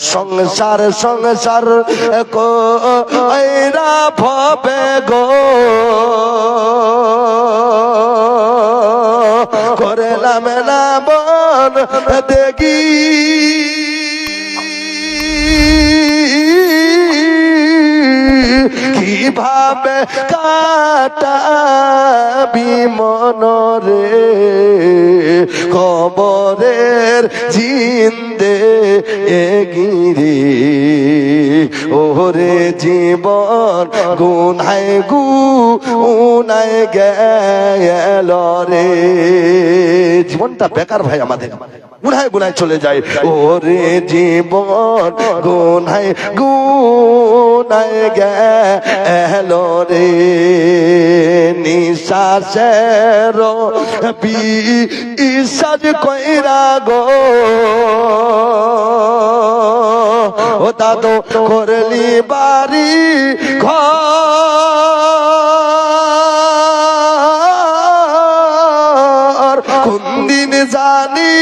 সংসার সংসার কইরা ভবে গো। করে নামে না বন দেখি কীভাবে কাটাবি মনরে কবরের জিন্দে এগিরি ওরে জীবন গুনায় গু উনায় গেল রে। জীবনটা বেকার ভাই আমাদের। গুনায় গুনায় চলে যায়। ওরে জীবন গুনায় গুনায় গেল রে। নিঃশ্বাসের বিশ্বাস কইরা গো। ও দাদো, করলি বাড়ি কোন দিন জানি?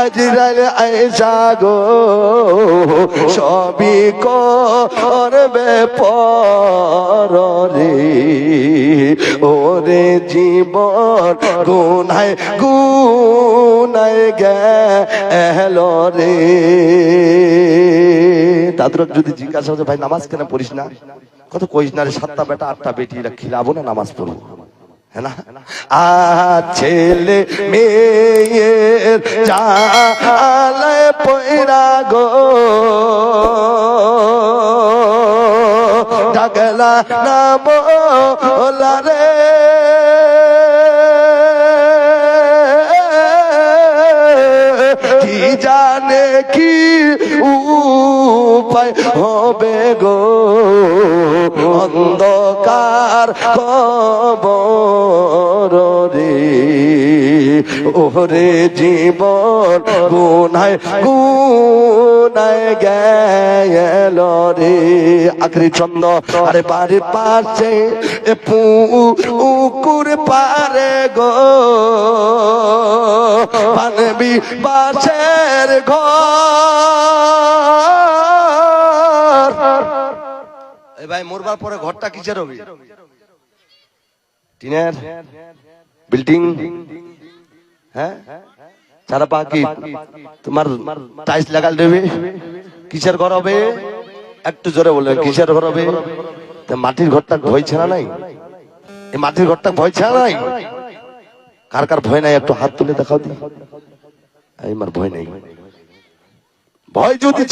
আজ রাল আয়সা গো, সবই করবে পরে ওরে জীবন গুনায় গুনায় গেল রে। তাদের যদি জিজ্ঞাসা ভাই, নামাজ কেন পড়িস না? কত কইস না রে, সাতটা বেটা, আটটা বেটি খিলাবো না নামাজ পড়ব? হ্যাঁ না আ ছেলে মেয়ের জালে পয়রা গো ডাকলা নাম রে কি উপায় হবে গো। অন্ধকার খবর রে ওরে জীবন গুনায় গুনায় গেল রে। আখরি চন্দ আরে বাড়ির পাশে এ পুকুর পারে গো। পানবি বাসের ঘর। এ ভাই, মরবার পরে ঘরটা কিসের হবে? টিনের বিল্ডিং? হ্যাঁ? সারা বাকি তোমার টাইলস লাগাল দেবে? কিসের ঘর হবে? একটু জোরে বলবেন কিসের ঘর হবে? মাটির ঘরটা ভয় ছাড়া নাই? এই মাটির ঘরটা ভয় ছাড়া নাই? কার কার ভয় নাই একটু হাত তুলে দেখাও দি। আমার ভয় নাই। ভয় যদি